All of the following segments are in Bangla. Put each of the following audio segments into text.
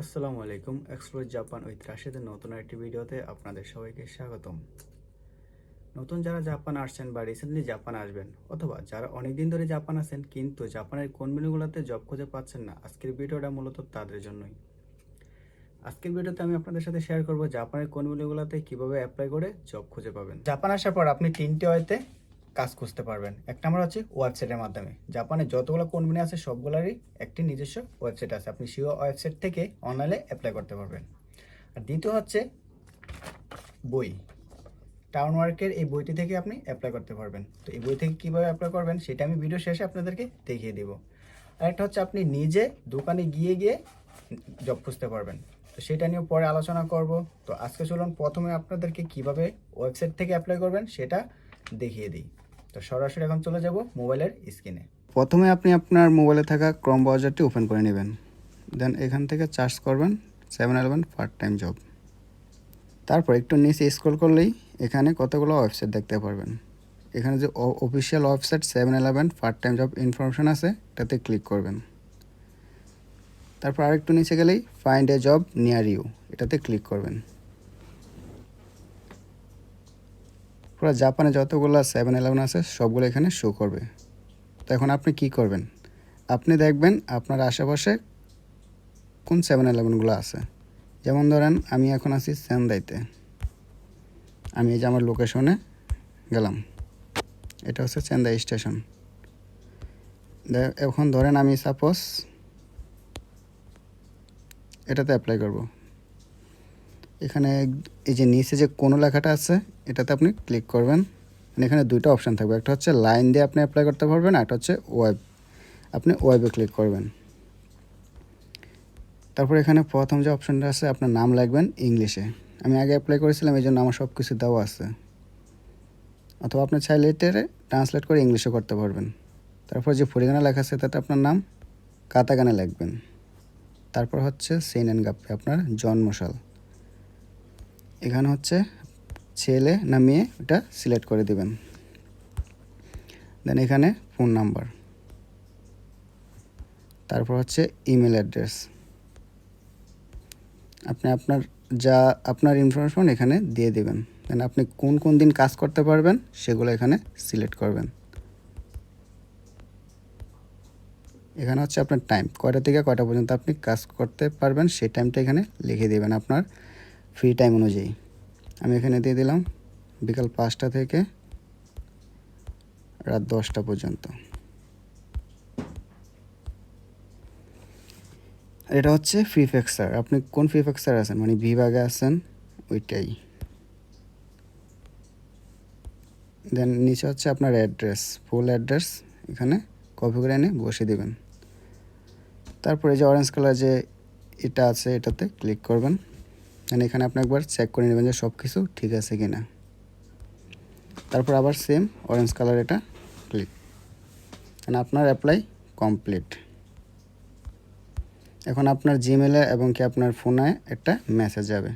আসসালামু আলাইকুম এক্সপ্লোর জাপান উইথ রাশেদের নতুন একটি ভিডিওতে আপনাদের সবাইকে স্বাগতম। নতুন যারা জাপান আসছেন বা রিসেন্টলি জাপান আসবেন, অথবা যারা অনেক দিন ধরে জাপান আছেন, কিন্তু জাপানের কোন মেনুগুলোতে জব খুঁজে পাচ্ছেন না, আজকের ভিডিওটা মূলত তাদের জন্যই। আজকের ভিডিওতে আমি আপনাদের সাথে শেয়ার করব জাপানের কোন মেনুগুলোতে কীভাবে অ্যাপ্লাই করে জব খুঁজে পাবেন। জাপান আসার পর আপনি তিনটে ওয়েতে কাজ খুঁজতে পারবেন। এক নম্বর হচ্ছে ওয়েবসাইটের মাধ্যমে। জাপানে যতগুলো কোম্পানি আছে, সবগুলোরই একটি নিজস্ব ওয়েবসাইট আছে। আপনি সেই ওয়েবসাইট থেকে অনলাইনে অ্যাপ্লাই করতে পারবেন। আর দ্বিতীয় হচ্ছে বই। টাউন ওয়ার্কের এই বইটি থেকে আপনি অ্যাপ্লাই করতে পারবেন। তো এই বই থেকে কীভাবে অ্যাপ্লাই করবেন, সেটা আমি ভিডিও শেষে আপনাদেরকে দেখিয়ে দিব। আরেকটা হচ্ছে আপনি নিজে দোকানে গিয়ে গিয়ে জব খুঁজতে পারবেন। তো সেটা নিয়েও পরে আলোচনা করব। তো আজকে চলুন প্রথমে আপনাদেরকে কীভাবে ওয়েবসাইট থেকে অ্যাপ্লাই করবেন, সেটা দেখিয়ে দিই। তো সরাসরি এখন চলে যাব মোবাইলের স্ক্রিনে। প্রথমে আপনি আপনার মোবাইলে থাকা ক্রম ব্রাউজারটি ওপেন করে নেবেন। দেন এখান থেকে চার্জ করবেন seven eleven part time job তারপর একটু নিচে স্ক্রল করলেই এখানে কতগুলো ওয়েবসাইট দেখতে পারবেন। এখানে যে official website seven eleven part time job information আছে এটাতে ক্লিক করবেন। তারপর আরেকটু নিচে গেলেই find a job near you এটাতে ক্লিক করবেন। পুরো জাপানে যতগুলো সেভেন ইলেভেন আছে, সবগুলো এখানে শো করবে। তো এখন আপনি কি করবেন? আপনি দেখবেন আপনার আশেপাশে কোন সেভেন ইলেভেনগুলো আছে। যেমন ধরেন, আমি এখন আছি সেন্দাইতে আমি এই যে আমার লোকেশনে গেলাম। এটা হচ্ছে চেন্দাই স্টেশন এখন ধরেন আমি সাপোজ এটাতে অ্যাপ্লাই করব। এখানে এই যে নিচে যে কোনো লেখাটা আছে, এটাতে আপনি ক্লিক করবেন। এখানে দুইটা অপশান থাকবে, একটা হচ্ছে লাইন দিয়ে আপনি অ্যাপ্লাই করতে পারবেন, আর একটা হচ্ছে ওয়েব আপনি ওয়েবে ক্লিক করবেন। তারপর এখানে প্রথম যে অপশানটা আছে, আপনার নাম লিখবেন ইংলিশে। আমি আগে অ্যাপ্লাই করেছিলাম এই জন্য আমার সব কিছু দেওয়া আছে। অথবা আপনি চাইলে এটারে ট্রান্সলেট করে ইংলিশে করতে পারবেন। তারপর যে পরিগানা লেখা আছে, তাতে আপনার নাম কাতাগানে লিখবেন। তারপর হচ্ছে সেন অ্যান্ড গাপ্পে, আপনার জন্মসাল। এখানে হচ্ছে ছেলে না মেয়ে ওটা সিলেক্ট করে দিবেন। দেন এখানে ফোন নাম্বার তারপর হচ্ছে ইমেল অ্যাড্রেস আপনি আপনার যা আপনার ইনফরমেশন এখানে দিয়ে দিবেন। দেন আপনি কোন কোন দিন কাজ করতে পারবেন সেগুলো এখানে সিলেক্ট করবেন। এখানে হচ্ছে আপনার টাইম কয়টা থেকে কয়টা পর্যন্ত আপনি কাজ করতে পারবেন সেই টাইমটা এখানে লিখে দেবেন আপনার ফ্রি টাইম অনুযায়ী। আমি এখানে দিয়ে দিলাম বিকাল পাঁচটা থেকে রাত দশটা পর্যন্ত। এটা হচ্ছে ফ্রি ফেক্সার আপনি কোন ফ্রি ফেক্সার আছেন? মানে বিভাগে আছেন, ওইটাই। দেন নিচে হচ্ছে আপনার অ্যাড্রেস ফুল অ্যাড্রেস এখানে কপি করে এনে বসে দেবেন। তারপরে যে অরেঞ্জ কালার যে এটা আছে এটাতে ক্লিক করবেন। মানে এখানে আপনি একবার চেক করে নেবেন যে সব কিছু ঠিক আছে কি না তারপর আবার সেম অরেঞ্জ কালার এটা ক্লিক মানে আপনার অ্যাপ্লাই কমপ্লিট এখন আপনার জিমেলে এবং কি আপনার ফোনে একটা মেসেজ যাবে।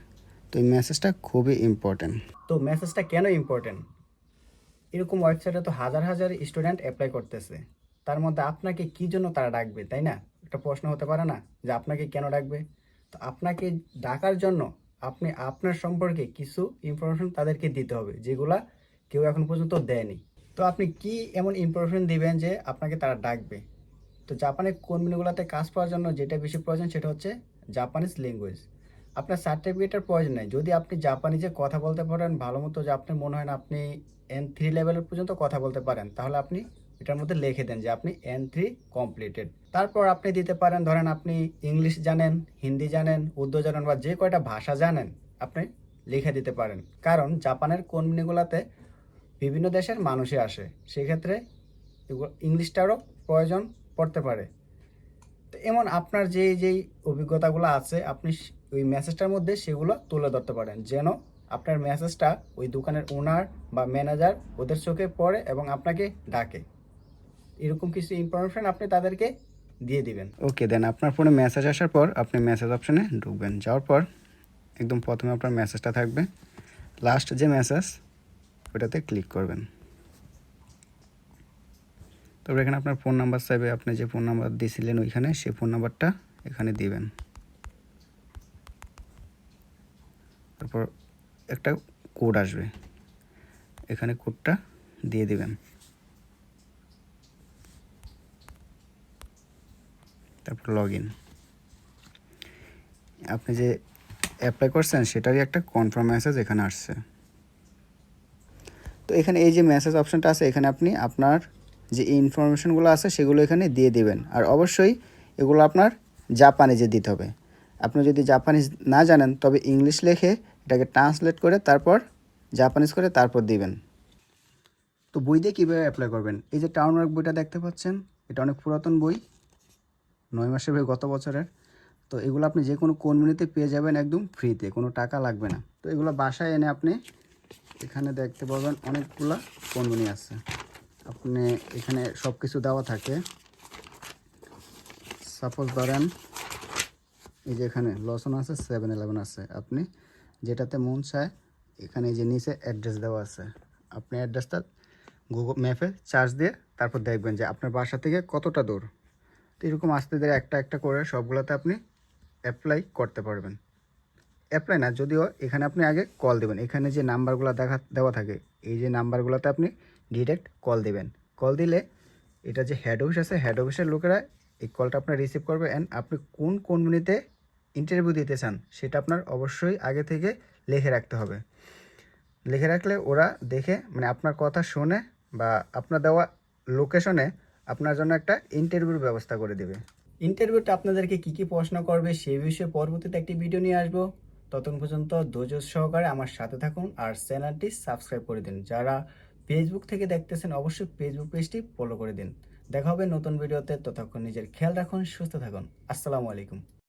তো এই মেসেজটা খুবই ইম্পর্টেন্ট তো মেসেজটা কেন ইম্পর্টেন্ট এরকম ওয়েবসাইটে তো হাজার হাজার স্টুডেন্ট অ্যাপ্লাই করতেছে। তার মধ্যে আপনাকে কি জন্য তারা ডাকবে, তাই না? একটা প্রশ্ন হতে পারে না যে আপনাকে কেন ডাকবে? তো আপনাকে ডাকার জন্য আপনি আপনার সম্পর্কে কিছু ইনফরমেশন তাদেরকে দিতে হবে, যেগুলা কেউ এখন পর্যন্ত দেয়নি। তো আপনি কি এমন ইনফরমেশন দিবেন যে আপনাকে তারা ডাকবে? তো জাপানের কোম্পানিগুলোতে কাজ পাওয়ার জন্য যেটা বেশি প্রয়োজন সেটা হচ্ছে জাপানিজ ল্যাঙ্গুয়েজ আপনার সার্টিফিকেটের প্রয়োজন নেই। যদি আপনি জাপানিজে কথা বলতে পারেন, ভালো মতো যে আপনার মনে হয় না আপনি এন থ্রি লেভেলের পর্যন্ত কথা বলতে পারেন, তাহলে আপনি এটার মধ্যে লিখে দেন যে আপনি এন থ্রি কমপ্লিটেড তারপর আপনি দিতে পারেন, ধরেন আপনি ইংলিশ জানেন হিন্দি জানেন, উর্দু জানেন বা যে কয়টা ভাষা জানেন, আপনি লিখে দিতে পারেন। কারণ জাপানের কোম্পানিগুলোতে বিভিন্ন দেশের মানুষই আসে, সেক্ষেত্রে ইংলিশটারও প্রয়োজন পড়তে পারে। তো এমন আপনার যে যেই অভিজ্ঞতাগুলো আছে, আপনি ওই মেসেজটার মধ্যে সেগুলো তুলে ধরতে পারেন। যেন আপনার মেসেজটা ওই দোকানের ওনার বা ম্যানেজার ওদের চোখে পড়ে এবং আপনাকে ডাকে। এরকম কিছু ইনফরমেশন আপনি তাদেরকে দিয়ে দিবেন। ওকে দেন আপনার ফোনে মেসেজ আসার পর আপনি মেসেজ অপশনে ঢুকবেন। যাওয়ার পর একদম প্রথমে আপনার মেসেজটা থাকবে। লাস্ট যে মেসেজ ওটাতে ক্লিক করবেন। তারপর এখানে আপনার ফোন নাম্বার চাইবে আপনি যে ফোন নাম্বার দিয়েছিলেন ওইখানে সেই ফোন নাম্বারটা এখানে দিবেন। তারপর একটা কোড আসবে। এখানে কোডটা দিয়ে দিবেন। তারপর লগ ইন আপনি যে অ্যাপ্লাই করছেন, সেটারই একটা কনফার্ম মেসেজ এখানে আসছে। তো এখানে এই যে মেসেজ অপশানটা আছে, এখানে আপনি আপনার যে ইনফরমেশনগুলো আছে, সেগুলো এখানে দিয়ে দিবেন। আর অবশ্যই এগুলো আপনার জাপানিজে দিতে হবে। আপনি যদি জাপানিজ না জানেন, তবে ইংলিশ লেখে এটাকে ট্রান্সলেট করে তারপর জাপানিজ করে তারপর দিবেন। তো বই দিয়ে কীভাবে অ্যাপ্লাই করবেন? এই যে টাউন ওয়ার্ক বইটা দেখতে পাচ্ছেন, এটা অনেক পুরাতন বই। নয় মাসের বই গত বছরের। তো এগুলো আপনি যে কোনো কোম্পানিতে পেয়ে যাবেন একদম ফ্রিতে, কোনো টাকা লাগবে না। তো এগুলো বাসায় এনে আপনি এখানে দেখতে পাবেন অনেকগুলা কোম্পানি আছে। আপনি এখানে সব কিছু দেওয়া থাকে। সাপোজ ধরেন, এই যে এখানে লসন আছে সেভেন ইলেভেন আছে। আপনি যেটাতে মন চায়, এখানে যে নিচে অ্যাড্রেস দেওয়া আছে। আপনি অ্যাড্রেসটা গুগল ম্যাপে চার্জ দিয়ে তারপর দেখবেন যে আপনার বাসা থেকে কতটা দূর। এরকম আস্তে ধীরে একটা একটা করে সবগুলোতে আপনি অ্যাপ্লাই করতে পারবেন। অ্যাপ্লাই না, যদিও এখানে আপনি আগে কল দেবেন। এখানে যে নাম্বারগুলো দেখা, দেওয়া থাকে, এই যে নাম্বারগুলোতে আপনি ডিরেক্ট কল দেবেন। কল দিলে এটা যে হেড অফিস আছে হেড অফিসের লোকেরা এই কলটা আপনার রিসিভ করবে অ্যান্ড আপনি কোন কোম্পানিতে ইন্টারভিউ দিতে চান, সেটা আপনার অবশ্যই আগে থেকে লিখে রাখতে হবে। লিখে রাখলে ওরা দেখে মানে আপনার কথা শুনে বা আপনার দেওয়া লোকেশনে আপনার জন্য একটা ইন্টারভিউর ব্যবস্থা করে দেবে। ইন্টারভিউটা আপনাদেরকে কি কি প্রশ্ন করবে সেই বিষয়ে পরবর্তীতে একটি ভিডিও নিয়ে আসব। ততক্ষণ পর্যন্ত ধৈর্য সহকারে আমার সাথে থাকুন আর চ্যানেলটি সাবস্ক্রাইব করে দিন। যারা ফেসবুক থেকে দেখতেছেন, অবশ্যই ফেসবুক পেজটি ফলো করে দিন। দেখা হবে নতুন ভিডিওতে ততক্ষণ নিজের খেয়াল রাখুন, সুস্থ থাকুন। আসসালামু আলাইকুম।